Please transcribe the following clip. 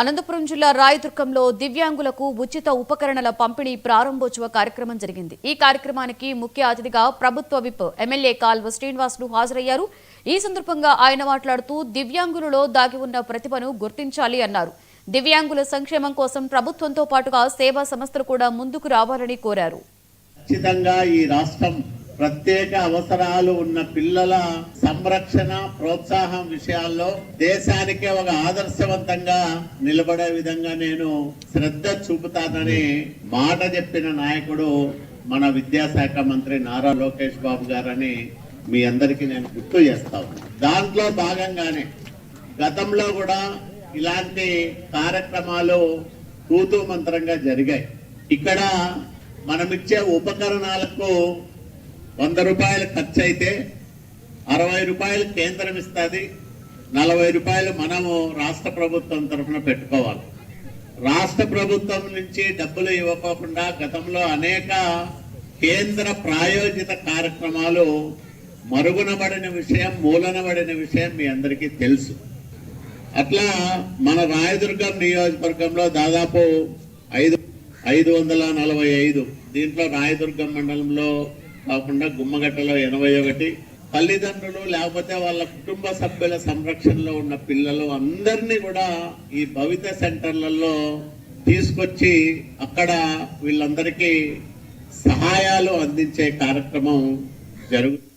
అనంతపురం జిల్లా రాయదుర్గంలో దివ్యాంగులకు ఉచిత ఉపకరణల పంపిణీ ప్రారంభోత్సవ కార్యక్రమం జరిగింది. ఈ కార్యక్రమానికి ముఖ్య అతిథిగా ప్రభుత్వ విప్ ఎమ్మెల్యే కాల్వ శ్రీనివాసులు హాజరయ్యారు. ఈ సందర్భంగా ఆయన మాట్లాడుతూ దివ్యాంగులలో దాగి ఉన్న ప్రతిభను గుర్తించాలి అన్నారు. దివ్యాంగుల సంక్షేమం కోసం ప్రభుత్వంతో పాటుగా సేవా సంస్థలు కూడా ముందుకు రావాలని కోరారు. ఖచ్చితంగా ఈ రాష్ట్రం ప్రత్యేక అవసరాలు ఉన్న పిల్లల సంరక్షణ ప్రోత్సాహం విషయాల్లో దేశానికే ఒక ఆదర్శవంతంగా నిలబడే విధంగా నేను శ్రద్ధ చూపుతానని మాట చెప్పిన నాయకుడు మన విద్యాశాఖ మంత్రి నారా లోకేష్ బాబు గారని మీ అందరికీ నేను గుర్తు చేస్తాను దాంట్లో భాగంగానే గతంలో కూడా ఇలాంటి కార్యక్రమాలు తూతూ మంత్రంగా జరిగాయి. ఇక్కడ మనమిచ్చే ఉపకరణాలకు వంద రూపాయలు ఖర్చు అయితే అరవై రూపాయలు కేంద్రం ఇస్తుంది నలభై రూపాయలు మనము రాష్ట్ర ప్రభుత్వం తరఫున పెట్టుకోవాలి. రాష్ట్ర ప్రభుత్వం నుంచి డబ్బులు ఇవ్వకోకుండా గతంలో అనేక కేంద్ర ప్రాయోజిత కార్యక్రమాలు మరుగునబడిన విషయం మూలనబడిన విషయం మీ అందరికీ తెలుసు. అట్లా మన రాయదుర్గం నియోజకవర్గంలో దాదాపు ఐదు ఐదు వందల నలభై ఐదు దీంట్లో రాయదుర్గం మండలంలో కాకుండా గుమ్మగట్టలో ఎనభై ఒకటి తల్లిదండ్రులు లేకపోతే వాళ్ళ కుటుంబ సభ్యుల సంరక్షణలో ఉన్న పిల్లలు అందరినీ కూడా ఈ భవిత సెంటర్లలో తీసుకొచ్చి అక్కడ వీళ్ళందరికీ సహాయాలు అందించే కార్యక్రమం జరుగుతుంది